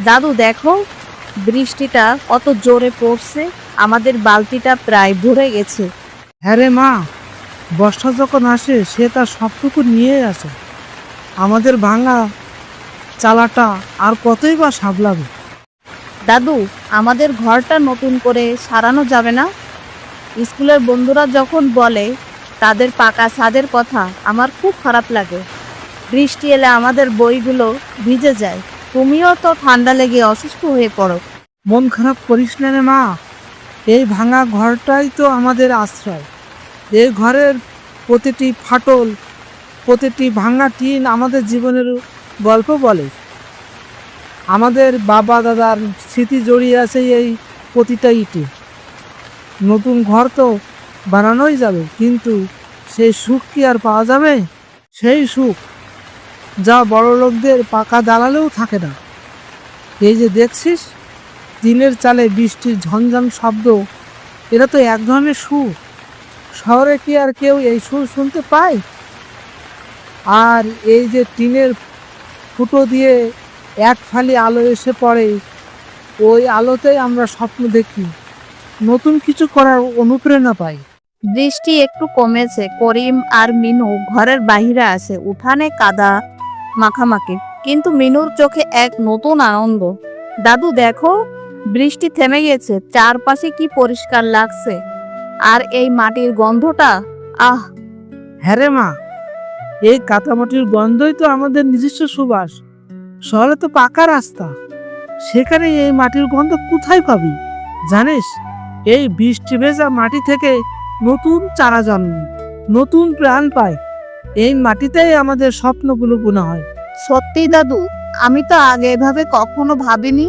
দাদু দেখো বৃষ্টিটা কত জোরে পড়ছে আমাদের বালতিটা প্রায় ভরে গেছে। হ্যাঁ রে মা বর্ষা যখন আসে সে তার সবটুকু নিয়ে আসে। আমাদের ভাঙা চালাটা আর কতই বা সাবলাবে দাদু আমাদের ঘরটা নতুন করে সারানো যাবে না? স্কুলের বন্ধুরা যখন বলে তাদের পাকা ছাদের কথা আমার খুব খারাপ লাগে। বৃষ্টি এলে আমাদের বইগুলো ভিজে যায়। তুমিও তো ঠান্ডা লেগে অসুস্থ হয়ে পড়ো। মন খারাপ করিস না রে মা। এই ভাঙা ঘরটাই তো আমাদের আশ্রয়। এই ঘরের প্রতিটি ফাটল, প্রতিটি ভাঙা টিন আমাদের জীবনের গল্প বলে। আমাদের বাবা দাদার স্মৃতি জড়িয়ে আছে এই প্রতিটা ইটে। নতুন ঘর তো বানানোই যাবে, কিন্তু সেই সুখ কি আর পাওয়া যাবে? সেই সুখ যা বড় লোকদের পাকা দালালেও থাকে না। এই যে দেখছিস, দিনের চালে বৃষ্টির ঝনঝন শব্দ এটা তো এক ধরনের সুর। শহরে কি আর কেউ এই সুর শুনতে পায়? আর এই যে টিনের ফুটো দিয়ে এক ফালি আলো এসে পড়ে, ওই আলোতেই আমরা স্বপ্ন দেখি, নতুন কিছু করার অনুপ্রেরণা পাই। বৃষ্টি একটু কমেছে, করিম আর মিনু ঘরের বাহিরে আছে, উঠানে কাদা মাখামাখি। কিন্তু মিনুর চোখে এক নতুন আনন্দ। দাদু, দেখো, বৃষ্টি থেমে গেছে, চারপাশে কি পরিষ্কার লাগছে? আর এই মাটির গন্ধটা, আহ! হ্যাঁ রে মা, এই কাটামাটির গন্ধই তো আমাদের নিজস্ব সুবাস। শহরে তো পাকা রাস্তা। সেখানে এই মাটির গন্ধ কোথায় পাবি? জানিস, এই বৃষ্টি ভেজা মাটি থেকে নতুন চারা জন্ম, নতুন প্রাণ পায়। এই মাটিতেই আমাদের স্বপ্নগুলো বোনা হয়। সত্যি দাদু আমি তো আগে এভাবে কখনো ভাবিনি।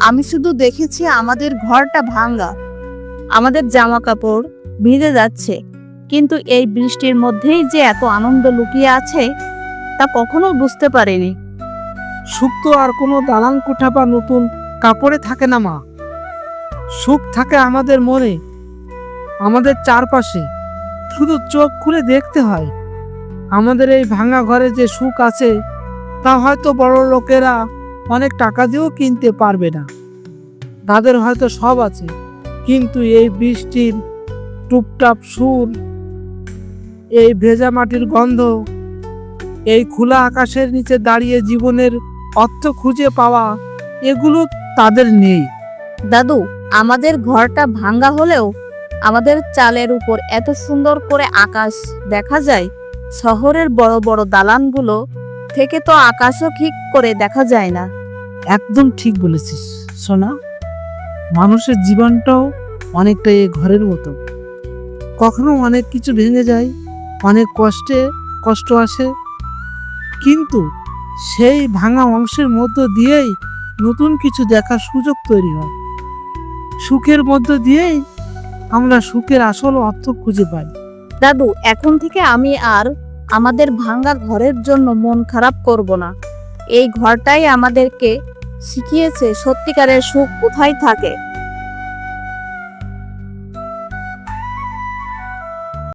আমি শুধু দেখেছি আমাদের ঘরটা ভাঙ্গা আমাদের জামা কাপড় ভিজে যাচ্ছে। কিন্তু এই বৃষ্টির মধ্যেই যে এত আনন্দ লুকিয়ে আছে তা কখনো বুঝতে পারিনি। সুখ তো আর কোনো দালান কোঠা বা নতুন কাপড়ে থাকে না মা। সুখ থাকে আমাদের মনে আমাদের চারপাশে। শুধু চোখ খুলে দেখতে হয়। আমাদের এই ভাঙা ঘরে যে সুখ আছে, তা হয়তো বড় লোকেরা অনেক টাকা দিয়েও কিনতে পারবে না। তাদের হয়তো সব আছে, কিন্তু এই বৃষ্টির টুপটাপ সুর, এই ভেজা মাটির গন্ধ, এই খোলা আকাশের নিচে দাঁড়িয়ে জীবনের অর্থ খুঁজে পাওয়া, এগুলো তাদের নেই। দাদু, আমাদের ঘরটা ভাঙ্গা হলেও আমাদের চালের উপর এত সুন্দর করে আকাশ দেখা যায় শহরের বড় বড় দালানগুলো থেকে তো আকাশও ঠিক করে দেখা যায় না। একদম ঠিক বলেছিস সোনা। মানুষের জীবনটাও অনেকটা এই ঘরের মতো। কখনো অনেক কিছু ভেঙে যায় অনেক কষ্টে কষ্ট আসে। কিন্তু সেই ভাঙা অংশের মধ্য দিয়েই নতুন কিছু দেখার সুযোগ তৈরি হয়। সুখের মধ্য দিয়েই আমরা সুখের আসল অর্থ খুঁজে পাই। দাদু এখন থেকে আমি আর আমাদের ঘরের জন্য মন খারাপ করব না। এই ঘরটাই আমাদেরকে শিখিয়েছে সত্যিকারের সুখ কোথায় থাকে।